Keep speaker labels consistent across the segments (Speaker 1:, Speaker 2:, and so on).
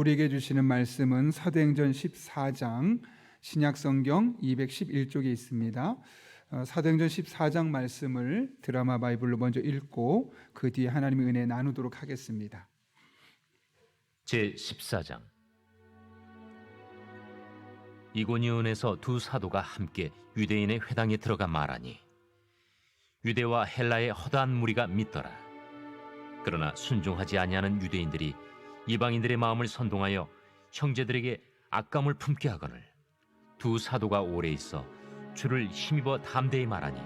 Speaker 1: 우리에게 주시는 말씀은 사도행전 14장 신약 성경 211쪽에 있습니다. 어, 사도행전 14장 말씀을 드라마 바이블로 먼저 읽고 그 뒤에 하나님의 은혜 나누도록 하겠습니다.
Speaker 2: 제 14장 이고니온에서 두 사도가 함께 유대인의 회당에 들어가 말하니 유대와 헬라의 허다한 무리가 믿더라 그러나 순종하지 아니하는 유대인들이 이방인들의 마음을 선동하여 형제들에게 악감을 품게 하거늘. 두 사도가 오래 있어 주를 힘입어 담대히 말하니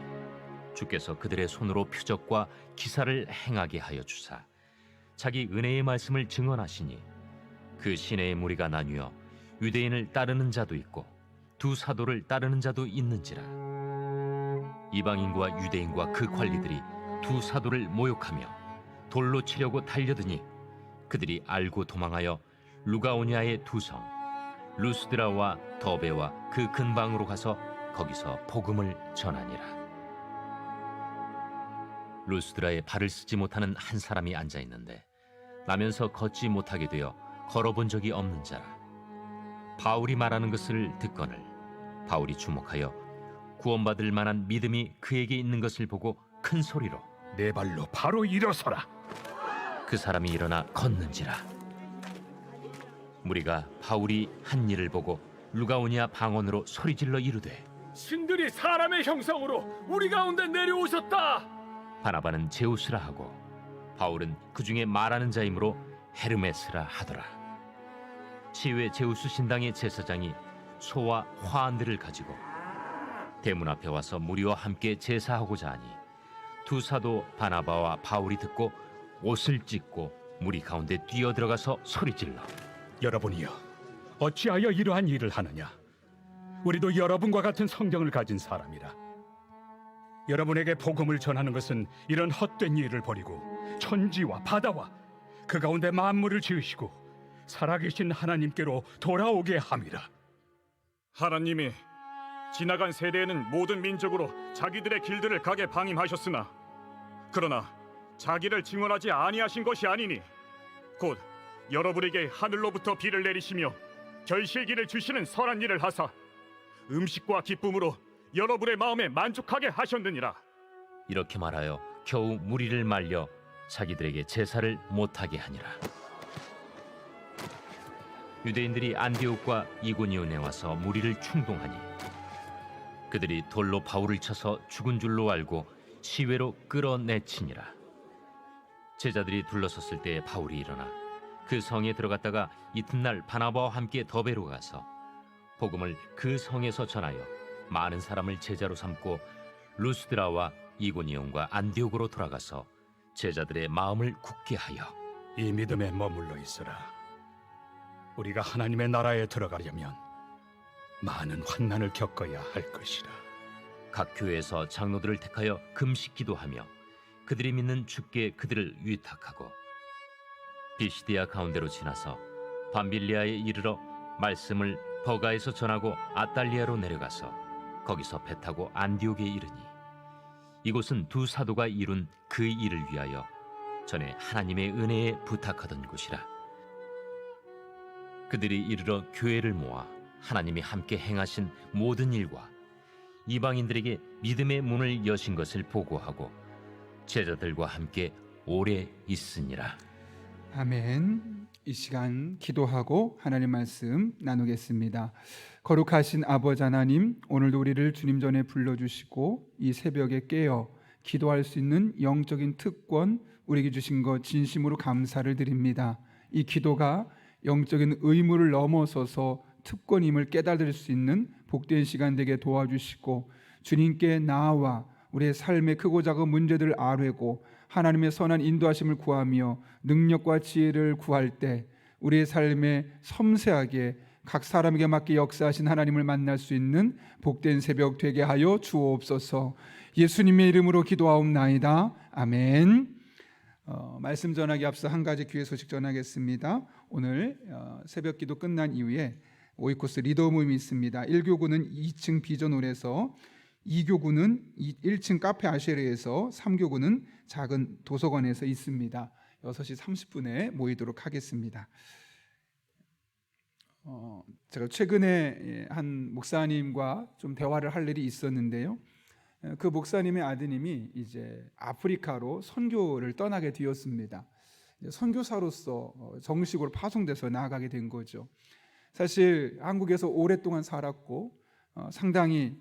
Speaker 2: 주께서 그들의 손으로 표적과 기사를 행하게 하여 주사 자기 은혜의 말씀을 증언하시니 그 시내의 무리가 나뉘어 유대인을 따르는 자도 있고 두 사도를 따르는 자도 있는지라. 이방인과 유대인과 그 관리들이 두 사도를 모욕하며 돌로 치려고 달려드니 그들이 알고 도망하여 루가오니아의 두 성 루스드라와 더베와 그 근방으로 가서 거기서 복음을 전하니라 루스드라에 발을 쓰지 못하는 한 사람이 앉아 있는데 나면서 걷지 못하게 되어 걸어본 적이 없는 자라 바울이 말하는 것을 듣거늘 바울이 주목하여 구원받을 만한 믿음이 그에게 있는 것을 보고 큰 소리로
Speaker 3: 내 발로 바로 일어서라.
Speaker 2: 그 사람이 일어나 걷는지라 무리가 바울이 한 일을 보고 루가오니아 방언으로 소리질러 이르되
Speaker 3: 신들이 사람의 형상으로 우리 가운데 내려오셨다.
Speaker 2: 바나바는 제우스라 하고 바울은 그 중에 말하는 자이므로 헤르메스라 하더라. 치유의 제우스 신당의 제사장이 소와 화환들을 가지고 대문 앞에 와서 무리와 함께 제사하고자 하니 두 사도 바나바와 바울이 듣고 옷을 찢고 무리 가운데 뛰어 들어가서 소리질러
Speaker 3: 여러분이여, 어찌하여 이러한 일을 하느냐? 우리도 여러분과 같은 성경을 가진 사람이라. 여러분에게 복음을 전하는 것은 이런 헛된 일을 버리고 천지와 바다와 그 가운데 만물을 지으시고 살아계신 하나님께로 돌아오게 함이라.
Speaker 4: 하나님이 지나간 세대에는 모든 민족으로 자기들의 길들을 가게 방임하셨으나 그러나 자기를 증언하지 아니하신 것이 아니니 곧 여러분에게 하늘로부터 비를 내리시며 결실기를 주시는 선한 일을 하사 음식과 기쁨으로 여러분의 마음에 만족하게 하셨느니라
Speaker 2: 이렇게 말하여 겨우 무리를 말려 자기들에게 제사를 못하게 하니라. 유대인들이 안디옥과 이고니온에 와서 무리를 충동하니 그들이 돌로 바울을 쳐서 죽은 줄로 알고 시외로 끌어내치니라. 제자들이 둘러섰을 때 바울이 일어나 그 성에 들어갔다가 이튿날 바나바와 함께 더베로 가서 복음을 그 성에서 전하여 많은 사람을 제자로 삼고 루스드라와 이고니온과 안디옥으로 돌아가서 제자들의 마음을 굳게 하여
Speaker 3: 이 믿음에 머물러 있으라. 우리가 하나님의 나라에 들어가려면 많은 환난을 겪어야 할 것이라.
Speaker 2: 각 교회에서 장로들을 택하여 금식 기도하며 그들이 믿는 주께 그들을 위탁하고 비시디아 가운데로 지나서 밤빌리아에 이르러 말씀을 버가에서 전하고 아달리아로 내려가서 거기서 배 타고 안디옥에 이르니 이곳은 두 사도가 이룬 그 일을 위하여 전에 하나님의 은혜에 부탁하던 곳이라. 그들이 이르러 교회를 모아 하나님이 함께 행하신 모든 일과 이방인들에게 믿음의 문을 여신 것을 보고하고 제자들과 함께 오래 있으니라.
Speaker 1: 아멘. 이 시간 기도하고 하나님 말씀 나누겠습니다. 거룩하신 아버지 하나님, 오늘도 우리를 주님 전에 불러 주시고 이 새벽에 깨어 기도할 수 있는 영적인 특권 우리에게 주신 것 진심으로 감사를 드립니다. 이 기도가 영적인 의무를 넘어서서 특권임을 깨달을 수 있는 복된 시간 되게 도와주시고 주님께 나아와 우리의 삶의 크고 작은 문제들을 아뢰고 하나님의 선한 인도하심을 구하며 능력과 지혜를 구할 때 우리의 삶에 섬세하게 각 사람에게 맞게 역사하신 하나님을 만날 수 있는 복된 새벽 되게 하여 주옵소서. 예수님의 이름으로 기도하옵나이다. 아멘. 어, 말씀 전하기 앞서 한 가지 귀의 소식 전하겠습니다. 오늘 어, 새벽 기도 끝난 이후에 오이코스 리더 모임이 있습니다. 1교구는 2층 비전홀에서 2교구는 1층 카페 아쉐르에서 3교구는 작은 도서관에서 있습니다. 6시 30분에 모이도록 하겠습니다. 제가 최근에 예, 한 목사님과 좀 대화를 할 일이 있었는데요. 예, 그 목사님의 아드님이 이제 아프리카로 선교를 떠나게 되었습니다. 선교사로서 어, 정식으로 파송돼서 나아가게 된 거죠. 사실 한국에서 오랫동안 살았고 어, 상당히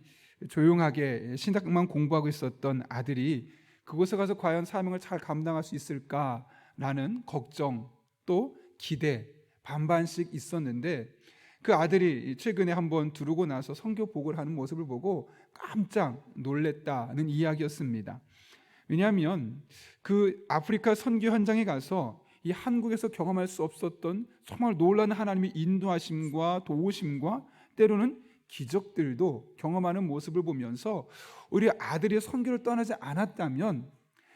Speaker 1: 조용하게 신학만 공부하고 있었던 아들이 그곳에 가서 과연 사명을 잘 감당할 수 있을까라는 걱정 또 기대 반반씩 있었는데 그 아들이 최근에 한번 두르고 나서 선교 복을 하는 모습을 보고 깜짝 놀랬다는 이야기였습니다. 왜냐하면 그 아프리카 선교 현장에 가서 이 한국에서 경험할 수 없었던 정말 놀라운 하나님의 인도하심과 도우심과 때로는 기적들도 경험하는 모습을 보면서 우리 아들이 선교를 떠나지 않았다면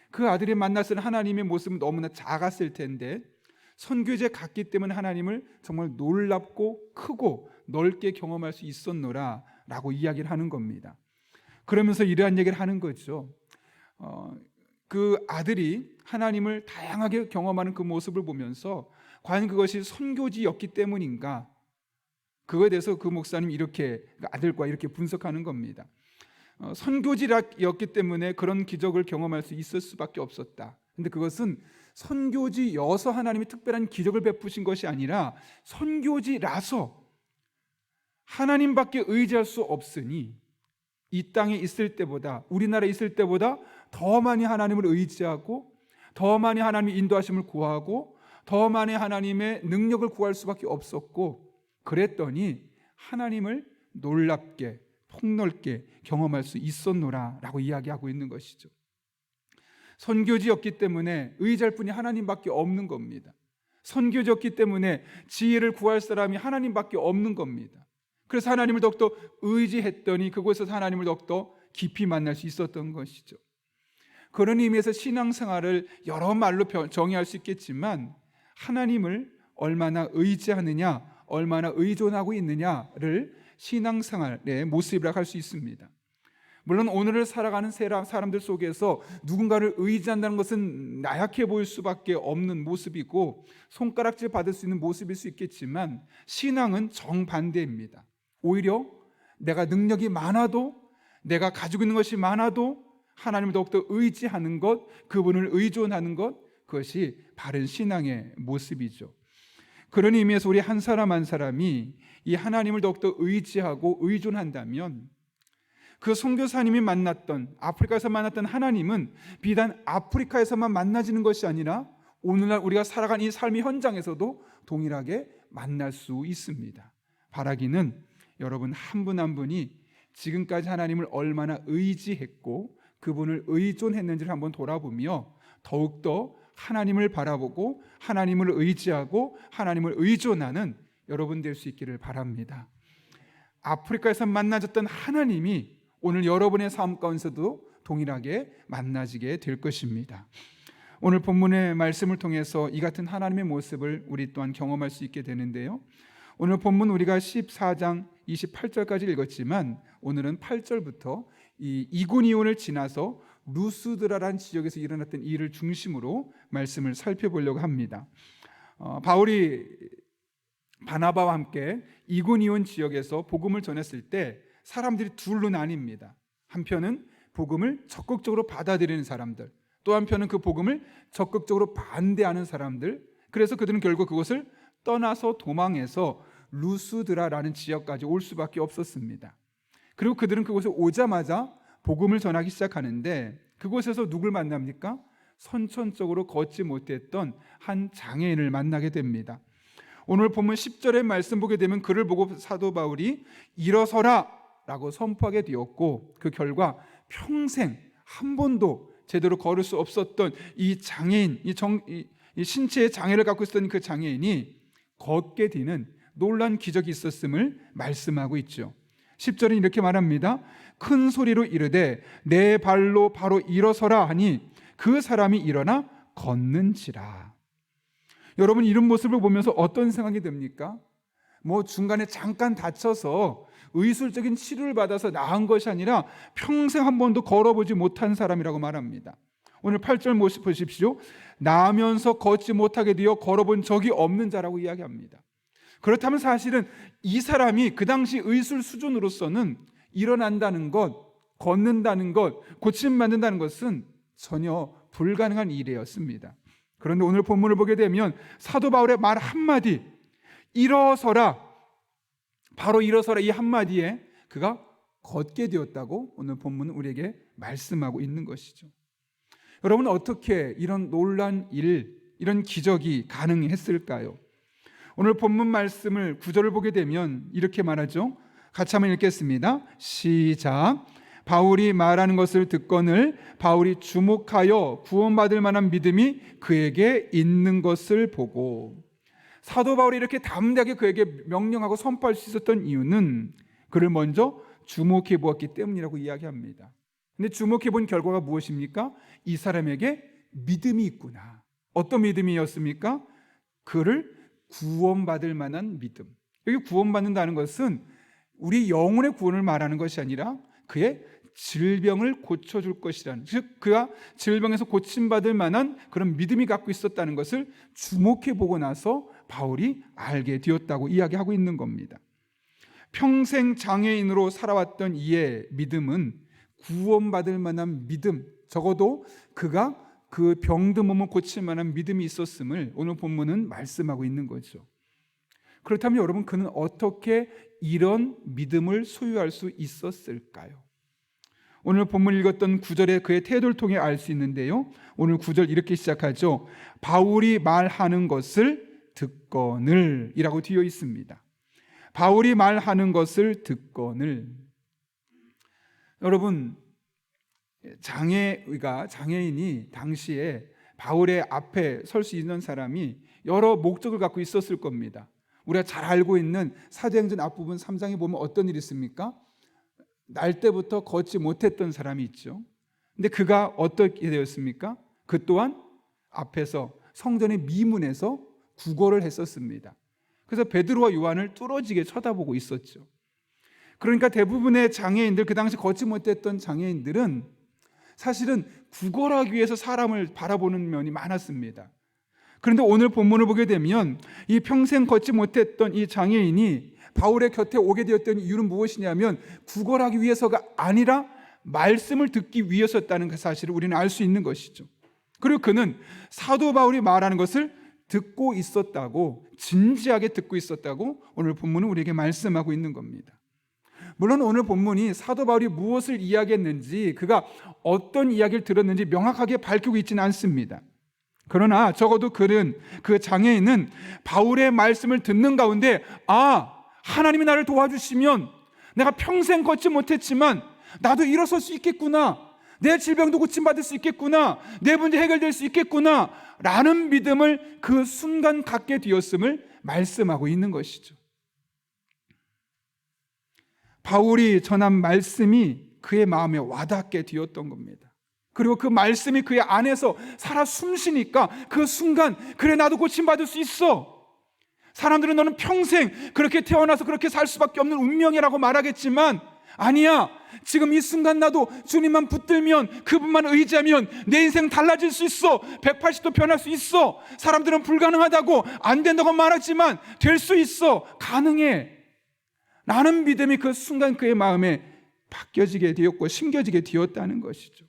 Speaker 1: 그 아들이 만났을 하나님의 모습은 너무나 작았을 텐데 선교제 갔기 때문에 하나님을 정말 놀랍고 크고 넓게 경험할 수 있었노라 라고 이야기를 하는 겁니다. 그러면서 이러한 얘기를 하는 거죠. 어, 그 아들이 하나님을 다양하게 경험하는 그 모습을 보면서 과연 그것이 선교지였기 때문인가? 그거에 대해서 그 목사님 이렇게 그 아들과 이렇게 분석하는 겁니다. 어, 선교지였기 때문에 그런 기적을 경험할 수 있을 수밖에 없었다. 근데 그것은 선교지여서 하나님이 특별한 기적을 베푸신 것이 아니라 선교지라서 하나님밖에 의지할 수 없으니 이 땅에 있을 때보다 우리나라에 있을 때보다 더 많이 하나님을 의지하고 더 많이 하나님의 인도하심을 구하고 더 많이 하나님의 능력을 구할 수밖에 없었고 그랬더니 하나님을 놀랍게 폭넓게 경험할 수 있었노라라고 이야기하고 있는 것이죠. 선교지였기 때문에 의지할 분이 하나님밖에 없는 겁니다. 선교지였기 때문에 지혜를 구할 사람이 하나님밖에 없는 겁니다. 그래서 하나님을 더욱더 의지했더니 그곳에서 하나님을 더욱더 깊이 만날 수 있었던 것이죠. 그런 의미에서 신앙생활을 여러 말로 정의할 수 있겠지만 하나님을 얼마나 의지하느냐, 얼마나 의존하고 있느냐를 신앙생활의 모습이라 할 수 있습니다. 물론 오늘을 살아가는 사람들 속에서 누군가를 의지한다는 것은 나약해 보일 수밖에 없는 모습이고 손가락질 받을 수 있는 모습일 수 있겠지만 신앙은 정반대입니다. 오히려 내가 능력이 많아도 내가 가지고 있는 것이 많아도 하나님을 더욱더 의지하는 것, 그분을 의존하는 것, 그것이 바른 신앙의 모습이죠. 그런 의미에서 우리 한 사람 한 사람이 이 하나님을 더욱더 의지하고 의존한다면 그 선교사님이 만났던 아프리카에서 만났던 하나님은 비단 아프리카에서만 만나지는 것이 아니라 오늘날 우리가 살아간 이 삶의 현장에서도 동일하게 만날 수 있습니다. 바라기는 여러분 한 분 한 분이 지금까지 하나님을 얼마나 의지했고 그분을 의존했는지를 한번 돌아보며 더욱더 하나님을 바라보고 하나님을 의지하고 하나님을 의존하는 여러분 될 수 있기를 바랍니다. 아프리카에서 만나졌던 하나님이 오늘 여러분의 삶 가운데서도 동일하게 만나지게 될 것입니다. 오늘 본문의 말씀을 통해서 이 같은 하나님의 모습을 우리 또한 경험할 수 있게 되는데요. 오늘 본문 우리가 14장 28절까지 읽었지만 오늘은 8절부터 이 이고니온을 지나서 루스드라란 지역에서 일어났던 일을 중심으로 말씀을 살펴보려고 합니다. 어, 바울이 바나바와 함께 이고니온 지역에서 복음을 전했을 때 사람들이 둘로 나뉩니다. 한편은 복음을 적극적으로 받아들이는 사람들, 또 한편은 그 복음을 적극적으로 반대하는 사람들. 그래서 그들은 결국 그것을 떠나서 도망해서 루스드라라는 지역까지 올 수밖에 없었습니다. 그리고 그들은 그곳에 오자마자 복음을 전하기 시작하는데 그곳에서 누굴 만납니까? 선천적으로 걷지 못했던 한 장애인을 만나게 됩니다. 오늘 보면 10절의 말씀 보게 되면 그를 보고 사도 바울이 일어서라 라고 선포하게 되었고 그 결과 평생 한 번도 제대로 걸을 수 없었던 이 장애인, 이, 정, 이, 이 신체의 장애를 갖고 있었던 그 장애인이 걷게 되는 놀란 기적이 있었음을 말씀하고 있죠. 10절은 이렇게 말합니다. 큰 소리로 이르되 내 발로 바로 일어서라 하니 그 사람이 일어나 걷는지라. 여러분 이런 모습을 보면서 어떤 생각이 듭니까? 뭐 중간에 잠깐 다쳐서 의술적인 치료를 받아서 나은 것이 아니라 평생 한 번도 걸어보지 못한 사람이라고 말합니다. 오늘 8절 보십시오. 나면서 걷지 못하게 되어 걸어본 적이 없는 자라고 이야기합니다. 그렇다면 사실은 이 사람이 그 당시 의술 수준으로서는 일어난다는 것, 걷는다는 것, 고침 받는다는 것은 전혀 불가능한 일이었습니다. 그런데 오늘 본문을 보게 되면 사도 바울의 말 한마디, 일어서라, 바로 일어서라 이 한마디에 그가 걷게 되었다고 오늘 본문은 우리에게 말씀하고 있는 것이죠. 여러분 어떻게 이런 놀란 일, 이런 기적이 가능했을까요? 오늘 본문 말씀을 구절을 보게 되면 이렇게 말하죠. 같이 한번 읽겠습니다. 시작. 바울이 말하는 것을 듣거늘 바울이 주목하여 구원받을 만한 믿음이 그에게 있는 것을 보고 사도 바울이 이렇게 담대하게 그에게 명령하고 선포할 수 있었던 이유는 그를 먼저 주목해 보았기 때문이라고 이야기합니다. 근데 주목해 본 결과가 무엇입니까? 이 사람에게 믿음이 있구나. 어떤 믿음이었습니까? 그를 구원받을 만한 믿음. 여기 구원받는다는 것은 우리 영혼의 구원을 말하는 것이 아니라 그의 질병을 고쳐줄 것이라는 즉 그가 질병에서 고침받을 만한 그런 믿음이 갖고 있었다는 것을 주목해 보고 나서 바울이 알게 되었다고 이야기하고 있는 겁니다. 평생 장애인으로 살아왔던 이의 믿음은 구원받을 만한 믿음, 적어도 그가 그 병든 몸을 고칠 만한 믿음이 있었음을 오늘 본문은 말씀하고 있는 거죠. 그렇다면 여러분 그는 어떻게 이런 믿음을 소유할 수 있었을까요? 오늘 본문 읽었던 구절의 그의 태도를 통해 알 수 있는데요. 오늘 구절 이렇게 시작하죠. 바울이 말하는 것을 듣거늘이라고 되어 있습니다. 바울이 말하는 것을 듣거늘. 여러분 장애가 장애인이 당시에 바울의 앞에 설 수 있는 사람이 여러 목적을 갖고 있었을 겁니다. 우리가 잘 알고 있는 사도행전 앞부분 3장에 보면 어떤 일이 있습니까? 날 때부터 걷지 못했던 사람이 있죠. 근데 그가 어떻게 되었습니까? 그 또한 앞에서 성전의 미문에서 구걸을 했었습니다. 그래서 베드로와 요한을 뚫어지게 쳐다보고 있었죠. 그러니까 대부분의 장애인들 그 당시 걷지 못했던 장애인들은 사실은 구걸하기 위해서 사람을 바라보는 면이 많았습니다. 그런데 오늘 본문을 보게 되면 이 평생 걷지 못했던 이 장애인이 바울의 곁에 오게 되었던 이유는 무엇이냐면 구걸하기 위해서가 아니라 말씀을 듣기 위해서였다는 그 사실을 우리는 알 수 있는 것이죠. 그리고 그는 사도 바울이 말하는 것을 듣고 있었다고 진지하게 듣고 있었다고 오늘 본문은 우리에게 말씀하고 있는 겁니다. 물론 오늘 본문이 사도 바울이 무엇을 이야기했는지 그가 어떤 이야기를 들었는지 명확하게 밝히고 있지는 않습니다. 그러나 적어도 그는 그 장애인은 바울의 말씀을 듣는 가운데 아 하나님이 나를 도와주시면 내가 평생 걷지 못했지만 나도 일어설 수 있겠구나. 내 질병도 고침받을 수 있겠구나. 내 문제 해결될 수 있겠구나. 라는 믿음을 그 순간 갖게 되었음을 말씀하고 있는 것이죠. 바울이 전한 말씀이 그의 마음에 와닿게 되었던 겁니다. 그리고 그 말씀이 그의 안에서 살아 숨쉬니까 그 순간 그래 나도 고침받을 수 있어. 사람들은 너는 평생 그렇게 태어나서 그렇게 살 수밖에 없는 운명이라고 말하겠지만 아니야. 지금 이 순간 나도 주님만 붙들면 그분만 의지하면 내 인생 달라질 수 있어. 180도 변할 수 있어. 사람들은 불가능하다고 안 된다고 말하지만 될 수 있어. 가능해. 라는 믿음이 그 순간 그의 마음에 바뀌어지게 되었고 심겨지게 되었다는 것이죠.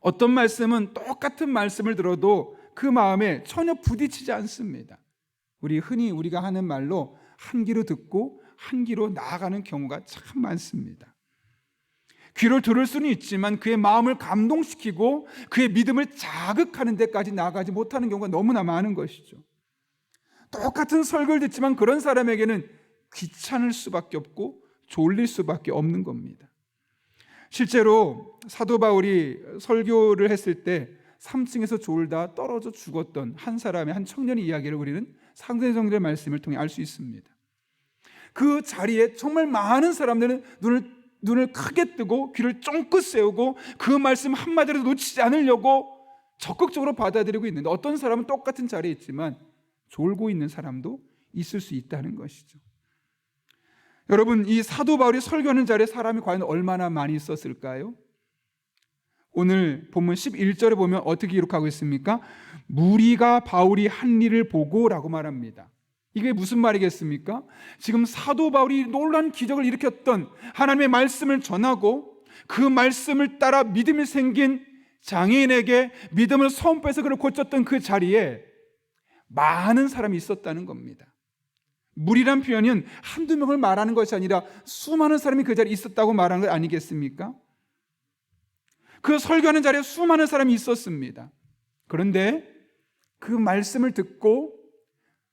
Speaker 1: 어떤 말씀은 똑같은 말씀을 들어도 그 마음에 전혀 부딪히지 않습니다. 우리 흔히 우리가 하는 말로 한 귀로 듣고 한 귀로 나아가는 경우가 참 많습니다. 귀를 들을 수는 있지만 그의 마음을 감동시키고 그의 믿음을 자극하는 데까지 나아가지 못하는 경우가 너무나 많은 것이죠. 똑같은 설교를 듣지만 그런 사람에게는 귀찮을 수밖에 없고 졸릴 수밖에 없는 겁니다. 실제로 사도 바울이 설교를 했을 때 3층에서 졸다 떨어져 죽었던 한 사람의 한 청년의 이야기를 우리는 상대성들의 말씀을 통해 알 수 있습니다. 그 자리에 정말 많은 사람들은 눈을 눈을 크게 뜨고 귀를 쫑긋 세우고 그 말씀 한마디라도 놓치지 않으려고 적극적으로 받아들이고 있는데 어떤 사람은 똑같은 자리에 있지만 졸고 있는 사람도 있을 수 있다는 것이죠. 여러분, 이 사도 바울이 설교하는 자리에 사람이 과연 얼마나 많이 있었을까요? 오늘 본문 11절에 보면 어떻게 기록하고 있습니까? 무리가 바울이 한 일을 보고라고 말합니다. 이게 무슨 말이겠습니까? 지금 사도 바울이 놀란 기적을 일으켰던 하나님의 말씀을 전하고 그 말씀을 따라 믿음이 생긴 장애인에게 믿음을 선포해서 그를 고쳤던 그 자리에 많은 사람이 있었다는 겁니다. 무리란 표현은 한두 명을 말하는 것이 아니라 수많은 사람이 그 자리에 있었다고 말하는 것 아니겠습니까? 그 설교하는 자리에 수많은 사람이 있었습니다. 그런데 그 말씀을 듣고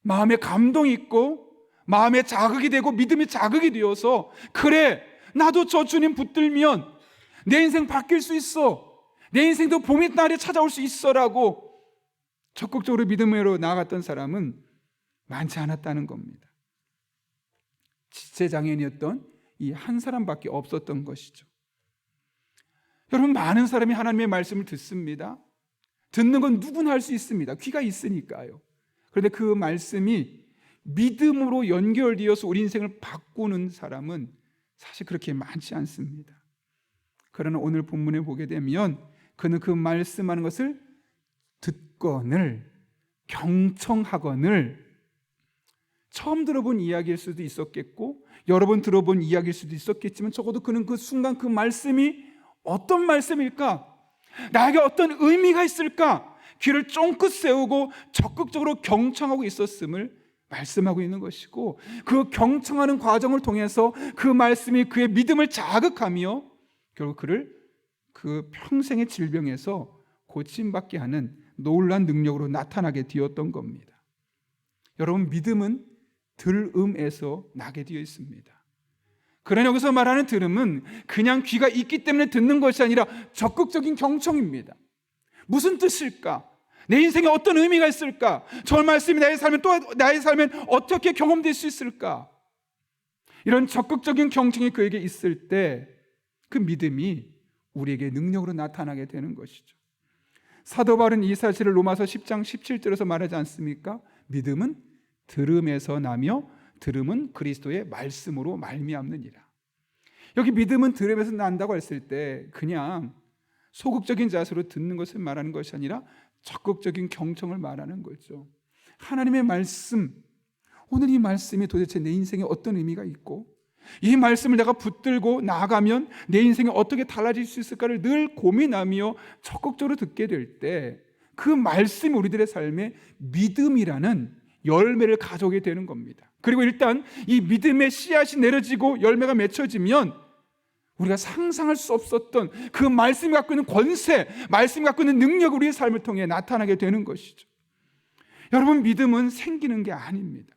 Speaker 1: 마음에 감동이 있고 마음에 자극이 되고 믿음이 자극이 되어서 그래 나도 저 주님 붙들면 내 인생 바뀔 수 있어 내 인생도 봄이 날에 찾아올 수 있어라고 적극적으로 믿음으로 나아갔던 사람은 많지 않았다는 겁니다. 지체 장애인이었던 이 한 사람밖에 없었던 것이죠. 여러분 많은 사람이 하나님의 말씀을 듣습니다. 듣는 건 누구나 할 수 있습니다. 귀가 있으니까요. 그런데 그 말씀이 믿음으로 연결되어서 우리 인생을 바꾸는 사람은 사실 그렇게 많지 않습니다. 그러나 오늘 본문에 보게 되면 그는 그 말씀하는 것을 듣거늘 경청하거늘 처음 들어본 이야기일 수도 있었겠고 여러 번 들어본 이야기일 수도 있었겠지만 적어도 그는 그 순간 그 말씀이 어떤 말씀일까? 나에게 어떤 의미가 있을까? 귀를 쫑긋 세우고 적극적으로 경청하고 있었음을 말씀하고 있는 것이고 그 경청하는 과정을 통해서 그 말씀이 그의 믿음을 자극하며 결국 그를 그 평생의 질병에서 고침받게 하는 놀란 능력으로 나타나게 되었던 겁니다. 여러분 믿음은 들음에서 나게 되어 있습니다. 그러나 여기서 말하는 들음은 그냥 귀가 있기 때문에 듣는 것이 아니라 적극적인 경청입니다. 무슨 뜻일까? 내 인생에 어떤 의미가 있을까? 저 말씀이 나의 삶에 또 나의 삶엔 어떻게 경험될 수 있을까? 이런 적극적인 경청이 그에게 있을 때 그 믿음이 우리에게 능력으로 나타나게 되는 것이죠. 사도 바울은 이 사실을 로마서 10장 17절에서 말하지 않습니까? 믿음은 들음에서 나며 들음은 그리스도의 말씀으로 말미암느니라. 여기 믿음은 들음에서 난다고 했을 때 그냥 소극적인 자세로 듣는 것을 말하는 것이 아니라 적극적인 경청을 말하는 거죠. 하나님의 말씀, 오늘 이 말씀이 도대체 내 인생에 어떤 의미가 있고 이 말씀을 내가 붙들고 나아가면 내 인생이 어떻게 달라질 수 있을까를 늘 고민하며 적극적으로 듣게 될 때 그 말씀이 우리들의 삶에 믿음이라는 열매를 가져오게 되는 겁니다. 그리고 일단 이 믿음의 씨앗이 내려지고 열매가 맺혀지면 우리가 상상할 수 없었던 그 말씀이 갖고 있는 권세, 말씀이 갖고 있는 능력이 우리의 삶을 통해 나타나게 되는 것이죠. 여러분, 믿음은 생기는 게 아닙니다.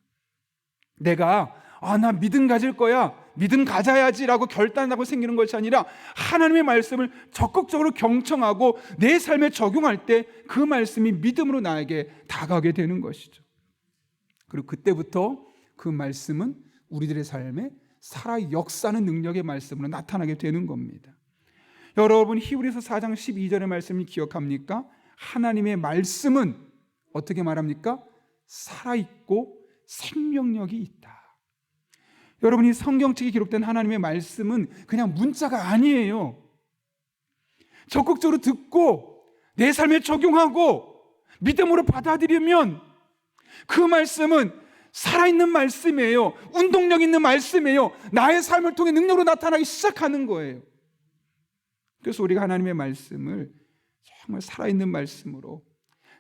Speaker 1: 내가, 아, 나 믿음 가질 거야. 믿음 가져야지 라고 결단하고 생기는 것이 아니라 하나님의 말씀을 적극적으로 경청하고 내 삶에 적용할 때 그 말씀이 믿음으로 나에게 다가오게 되는 것이죠. 그리고 그때부터 그 말씀은 우리들의 삶에 살아 역사하는 능력의 말씀으로 나타나게 되는 겁니다. 여러분 히브리서 4장 12절의 말씀을 기억합니까? 하나님의 말씀은 어떻게 말합니까? 살아 있고 생명력이 있다. 여러분이 성경책에 기록된 하나님의 말씀은 그냥 문자가 아니에요. 적극적으로 듣고 내 삶에 적용하고 믿음으로 받아들이면 그 말씀은 살아있는 말씀이에요. 운동력 있는 말씀이에요. 나의 삶을 통해 능력으로 나타나기 시작하는 거예요. 그래서 우리가 하나님의 말씀을 정말 살아있는 말씀으로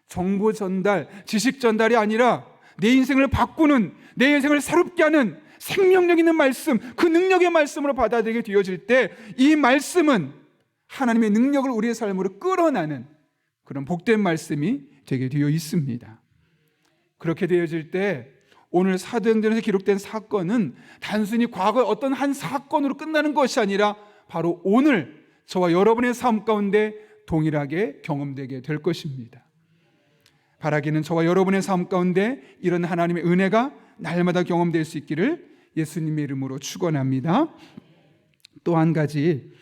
Speaker 1: 정보 전달, 지식 전달이 아니라 내 인생을 바꾸는, 내 인생을 새롭게 하는 생명력 있는 말씀, 그 능력의 말씀으로 받아들이게 되어질 때 이 말씀은 하나님의 능력을 우리의 삶으로 끌어나는 그런 복된 말씀이 되게 되어 있습니다. 그렇게 되어질 때 오늘 사도행전에서 기록된 사건은 단순히 과거 어떤 한 사건으로 끝나는 것이 아니라 바로 오늘 저와 여러분의 삶 가운데 동일하게 경험되게 될 것입니다. 바라기는 저와 여러분의 삶 가운데 이런 하나님의 은혜가 날마다 경험될 수 있기를 예수님의 이름으로 축원합니다. 또 한 가지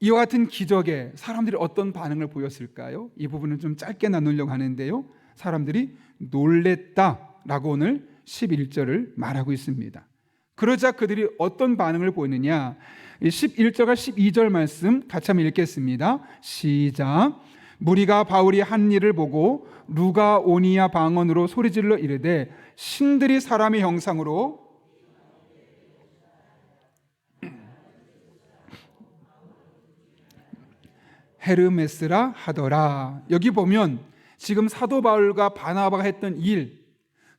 Speaker 1: 이와 같은 기적에 사람들이 어떤 반응을 보였을까요? 이 부분은 좀 짧게 나누려고 하는데요. 사람들이 놀랬다라고 오늘 11절을 말하고 있습니다. 그러자 그들이 어떤 반응을 보이느냐? 11절과 12절 말씀 같이 한번 읽겠습니다. 시작. 무리가 바울이 한 일을 보고 루가 오니아 방언으로 소리질러 이르되 신들이 사람의 형상으로 헤르메스라 하더라. 여기 보면 지금 사도 바울과 바나바가 했던 일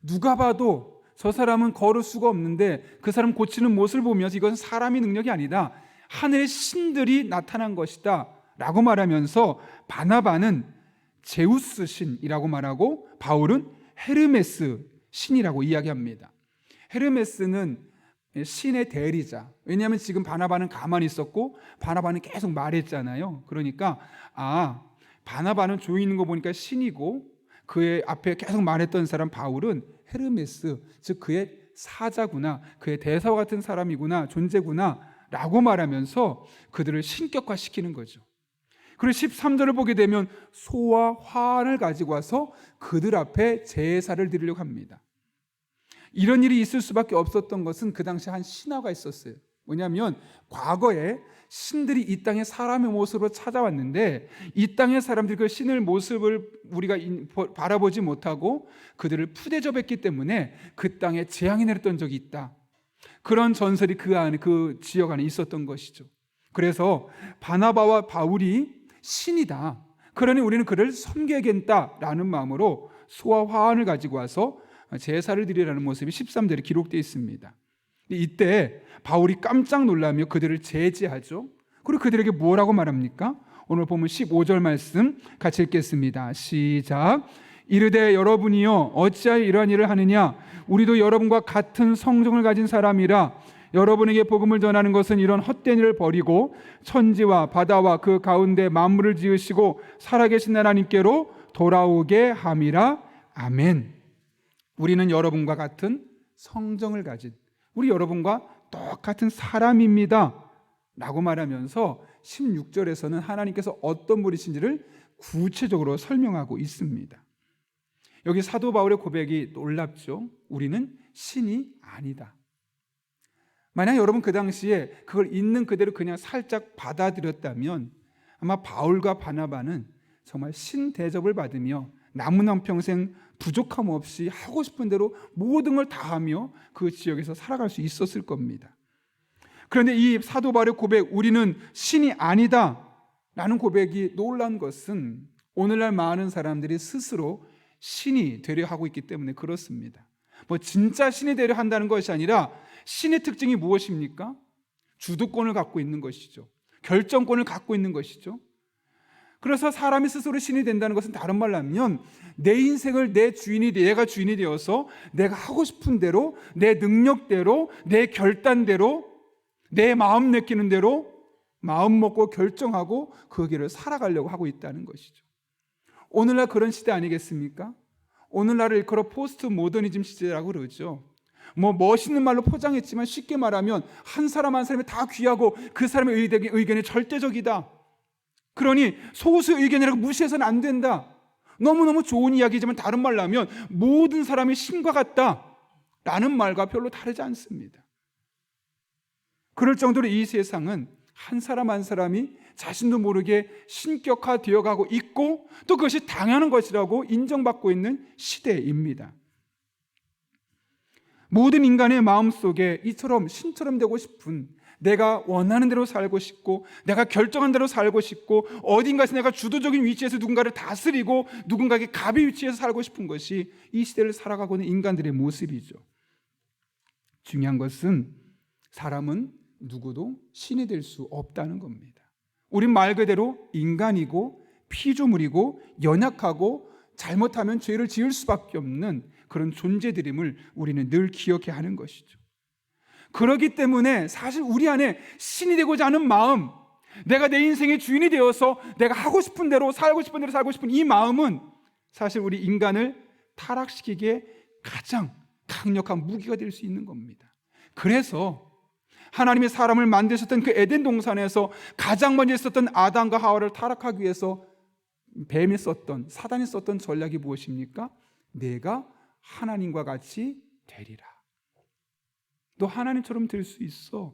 Speaker 1: 누가 봐도 저 사람은 걸을 수가 없는데 그 사람 고치는 모습을 보면서 이건 사람의 능력이 아니다. 하늘의 신들이 나타난 것이다. 라고 말하면서 바나바는 제우스 신이라고 말하고 바울은 헤르메스 신이라고 이야기합니다. 헤르메스는 신의 대리자. 왜냐하면 지금 바나바는 가만히 있었고 바나바는 계속 말했잖아요. 그러니까 아 바나바는 조용히 있는 거 보니까 신이고 그의 앞에 계속 말했던 사람 바울은 헤르메스 즉 그의 사자구나 그의 대사와 같은 사람이구나 존재구나라고 말하면서 그들을 신격화시키는 거죠. 그리고 13절을 보게 되면 소와 화환을 가지고 와서 그들 앞에 제사를 드리려고 합니다. 이런 일이 있을 수밖에 없었던 것은 그 당시 한 신화가 있었어요. 뭐냐면 과거에 신들이 이 땅에 사람의 모습으로 찾아왔는데 이 땅의 사람들이 그 신의 모습을 우리가 바라보지 못하고 그들을 푸대접했기 때문에 그 땅에 재앙이 내렸던 적이 있다. 그런 전설이 그 안에 그 지역 안에 있었던 것이죠. 그래서 바나바와 바울이 신이다. 그러니 우리는 그를 섬겨야겠다라는 마음으로 소와 화환을 가지고 와서 제사를 드리라는 모습이 13절에 기록되어 있습니다. 이때 바울이 깜짝 놀라며 그들을 제지하죠. 그리고 그들에게 뭐라고 말합니까? 오늘 보면 15절 말씀 같이 읽겠습니다. 시작. 이르되 여러분이요 어찌하여 이러한 일을 하느냐 우리도 여러분과 같은 성정을 가진 사람이라 여러분에게 복음을 전하는 것은 이런 헛된 일을 버리고 천지와 바다와 그 가운데 만물을 지으시고 살아계신 하나님께로 돌아오게 함이라 아멘. 우리는 여러분과 같은 성정을 가진 우리 여러분과 똑같은 사람입니다. 라고 말하면서 16절에서는 하나님께서 어떤 분이신지를 구체적으로 설명하고 있습니다. 여기 사도 바울의 고백이 놀랍죠. 우리는 신이 아니다. 만약 여러분 그 당시에 그걸 있는 그대로 그냥 살짝 받아들였다면 아마 바울과 바나바는 정말 신 대접을 받으며 남은 한 평생 부족함 없이 하고 싶은 대로 모든 걸 다 하며 그 지역에서 살아갈 수 있었을 겁니다. 그런데 이 사도 바울의 고백, 우리는 신이 아니다. 라는 고백이 놀란 것은 오늘날 많은 사람들이 스스로 신이 되려 하고 있기 때문에 그렇습니다. 뭐 진짜 신이 되려 한다는 것이 아니라 신의 특징이 무엇입니까? 주도권을 갖고 있는 것이죠. 결정권을 갖고 있는 것이죠. 그래서 사람이 스스로 신이 된다는 것은 다른 말로 하면 내 인생을 내 주인이 내가 주인이 되어서 내가 하고 싶은 대로 내 능력대로 내 결단대로 내 마음 느끼는 대로 마음 먹고 결정하고 그 길을 살아가려고 하고 있다는 것이죠. 오늘날 그런 시대 아니겠습니까? 오늘날을 일컬어 포스트 모더니즘 시대라고 그러죠. 뭐 멋있는 말로 포장했지만 쉽게 말하면 한 사람 한 사람이 다 귀하고 그 사람의 의견이, 의견이 절대적이다. 그러니 소수 의견이라고 무시해서는 안 된다. 너무너무 좋은 이야기지만 다른 말로 하면 모든 사람이 신과 같다. 라는 말과 별로 다르지 않습니다. 그럴 정도로 이 세상은 한 사람 한 사람이 자신도 모르게 신격화 되어 가고 있고 또 그것이 당연한 것이라고 인정받고 있는 시대입니다. 모든 인간의 마음 속에 이처럼 신처럼 되고 싶은 내가 원하는 대로 살고 싶고 내가 결정한 대로 살고 싶고 어딘가에서 내가 주도적인 위치에서 누군가를 다스리고 누군가에게 갑의 위치에서 살고 싶은 것이 이 시대를 살아가고 있는 인간들의 모습이죠. 중요한 것은 사람은 누구도 신이 될 수 없다는 겁니다. 우린 말 그대로 인간이고 피조물이고 연약하고 잘못하면 죄를 지을 수밖에 없는 그런 존재들임을 우리는 늘 기억해야 하는 것이죠. 그렇기 때문에 사실 우리 안에 신이 되고자 하는 마음, 내가 내 인생의 주인이 되어서 내가 하고 싶은 대로 살고 싶은 대로 살고 싶은 이 마음은 사실 우리 인간을 타락시키기에 가장 강력한 무기가 될 수 있는 겁니다. 그래서 하나님이 사람을 만드셨던 그 에덴 동산에서 가장 먼저 있었던 아담과 하와를 타락하기 위해서 뱀이 썼던 사단이 썼던 전략이 무엇입니까? 내가 하나님과 같이 되리라. 너 하나님처럼 될 수 있어.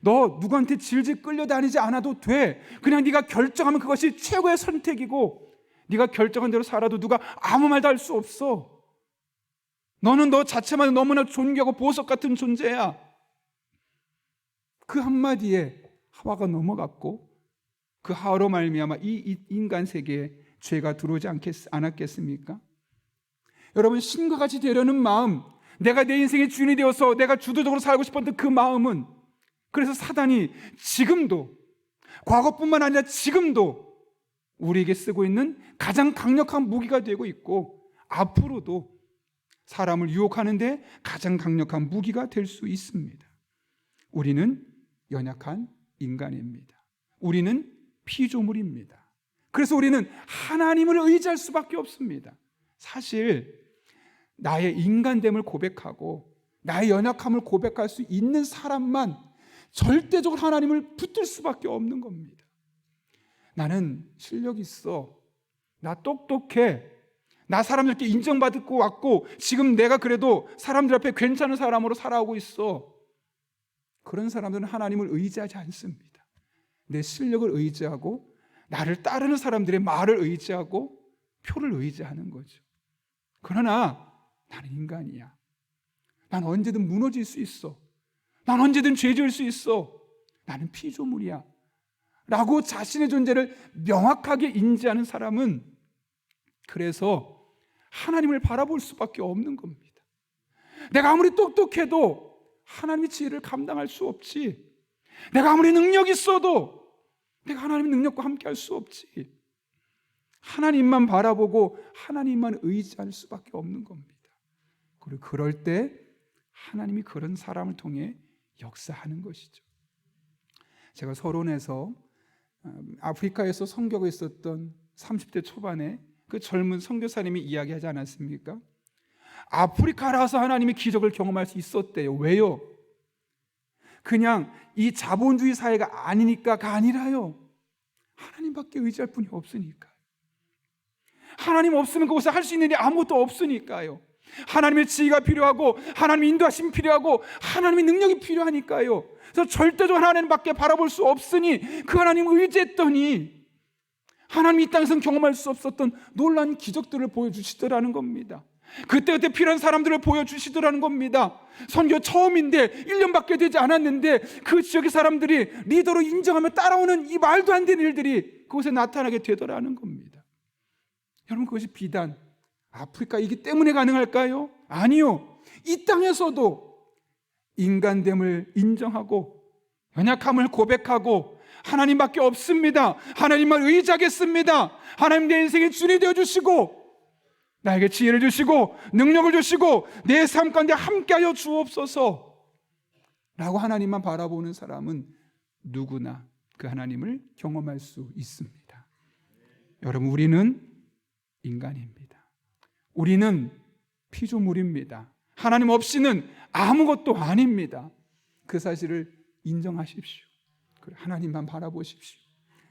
Speaker 1: 너 누구한테 질질 끌려다니지 않아도 돼. 그냥 네가 결정하면 그것이 최고의 선택이고 네가 결정한 대로 살아도 누가 아무 말도 할 수 없어. 너는 너 자체만 너무나 존귀하고 보석 같은 존재야. 그 한마디에 하와가 넘어갔고 그 하와로 말미암아 이, 이 인간 세계에 죄가 들어오지 않겠, 않았겠습니까? 여러분 신과 같이 되려는 마음, 내가 내 인생의 주인이 되어서 내가 주도적으로 살고 싶었던 그 마음은 그래서 사단이 지금도 과거뿐만 아니라 지금도 우리에게 쓰고 있는 가장 강력한 무기가 되고 있고 앞으로도 사람을 유혹하는데 가장 강력한 무기가 될 수 있습니다. 우리는 연약한 인간입니다. 우리는 피조물입니다. 그래서 우리는 하나님을 의지할 수밖에 없습니다. 사실 나의 인간됨을 고백하고 나의 연약함을 고백할 수 있는 사람만 절대적으로 하나님을 붙들 수밖에 없는 겁니다. 나는 실력 있어. 나 똑똑해. 나 사람들께 인정받고 왔고 지금 내가 그래도 사람들 앞에 괜찮은 사람으로 살아오고 있어. 그런 사람들은 하나님을 의지하지 않습니다. 내 실력을 의지하고 나를 따르는 사람들의 말을 의지하고 표를 의지하는 거죠. 그러나 나는 인간이야. 난 언제든 무너질 수 있어. 난 언제든 죄 지을 수 있어. 나는 피조물이야. 라고 자신의 존재를 명확하게 인지하는 사람은 그래서 하나님을 바라볼 수밖에 없는 겁니다. 내가 아무리 똑똑해도 하나님의 지혜를 감당할 수 없지. 내가 아무리 능력 있어도 내가 하나님의 능력과 함께 할 수 없지. 하나님만 바라보고 하나님만 의지할 수밖에 없는 겁니다. 그리고 그럴 때 하나님이 그런 사람을 통해 역사하는 것이죠. 제가 서론에서 음, 아프리카에서 선교가 있었던 30대 초반에 그 젊은 선교사님이 이야기하지 않았습니까? 아프리카라서 하나님의 기적을 경험할 수 있었대요. 왜요? 그냥 이 자본주의 사회가 아니니까가 아니라요. 하나님밖에 의지할 분이 없으니까. 하나님 없으면 그곳에 할 수 있는 일이 아무것도 없으니까요. 하나님의 지혜가 필요하고 하나님의 인도하심이 필요하고 하나님의 능력이 필요하니까요. 그래서 절대적으로 하나님밖에 바라볼 수 없으니 그 하나님을 의지했더니 하나님 이 땅에서 경험할 수 없었던 놀라운 기적들을 보여주시더라는 겁니다. 그때그때 필요한 사람들을 보여주시더라는 겁니다. 선교 처음인데 1년밖에 되지 않았는데 그 지역의 사람들이 리더로 인정하며 따라오는 이 말도 안 되는 일들이 그곳에 나타나게 되더라는 겁니다. 여러분 그것이 비단 아프리카이기 때문에 가능할까요? 아니요. 이 땅에서도 인간됨을 인정하고 연약함을 고백하고 하나님밖에 없습니다. 하나님만 의지하겠습니다. 하나님 내 인생의 주인이 되어 주시고 나에게 지혜를 주시고 능력을 주시고 내 삶 가운데 함께하여 주옵소서. 라고 하나님만 바라보는 사람은 누구나 그 하나님을 경험할 수 있습니다. 여러분 우리는 인간입니다. 우리는 피조물입니다. 하나님 없이는 아무것도 아닙니다. 그 사실을 인정하십시오. 하나님만 바라보십시오.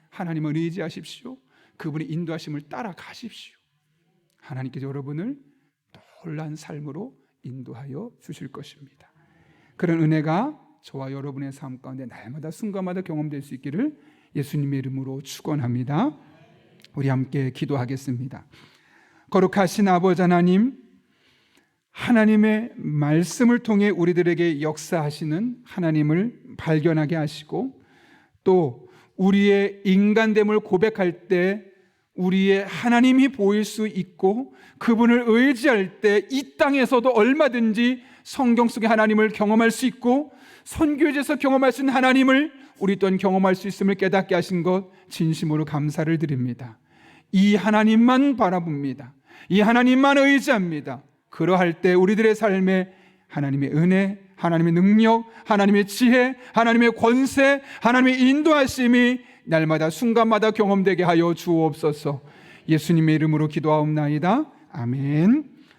Speaker 1: 하나님을 의지하십시오. 그분의 인도하심을 따라가십시오. 하나님께서 여러분을 놀란 삶으로 인도하여 주실 것입니다. 그런 은혜가 저와 여러분의 삶 가운데 날마다 순간마다 경험될 수 있기를 예수님의 이름으로 축원합니다. 우리 함께 기도하겠습니다. 거룩하신 아버지 하나님, 하나님의 말씀을 통해 우리들에게 역사하시는 하나님을 발견하게 하시고 또 우리의 인간됨을 고백할 때 우리의 하나님이 보일 수 있고 그분을 의지할 때 이 땅에서도 얼마든지 성경 속의 하나님을 경험할 수 있고 선교제에서 경험할 수 있는 하나님을 우리 또한 경험할 수 있음을 깨닫게 하신 것 진심으로 감사를 드립니다. 이 하나님만 바라봅니다. 이 하나님만 의지합니다. 그러할 때 우리들의 삶에 하나님의 은혜, 하나님의 능력, 하나님의 지혜, 하나님의 권세, 하나님의 인도하심이 날마다 순간마다 경험되게 하여 주옵소서. 예수님의 이름으로 기도하옵나이다. 아멘.